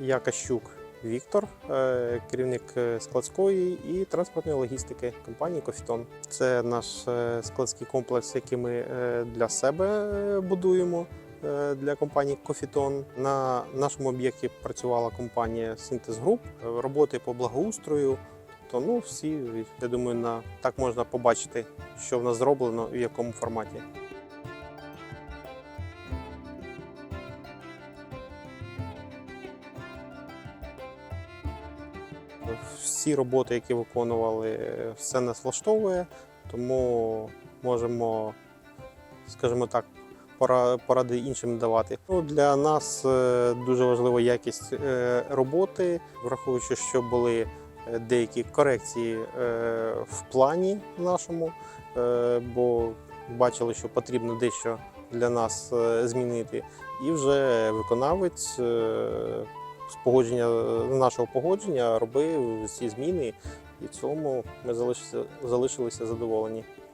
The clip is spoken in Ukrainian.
Я Кащук Віктор, е, керівник е, складської і транспортної логістики компанії Кофітон. Це наш е, складський комплекс, який ми для себе будуємо. Для компанії Кофітон на нашому об'єкті працювала компанія Синтез Груп. Роботи по благоустрою. То ну всі, я думаю, на так можна побачити, що в нас зроблено і в якому форматі. Всі роботи, які виконували, все нас влаштовує, тому можемо, скажімо так, поради іншим давати. Ну, для нас е, дуже важлива якість е, роботи, враховуючи, що були е, деякі корекції в плані нашому, бо бачили, що потрібно дещо для нас змінити. І вже виконавець з погодження нашого погодження робив ці зміни, і цьому ми залишилися, залишилися задоволені.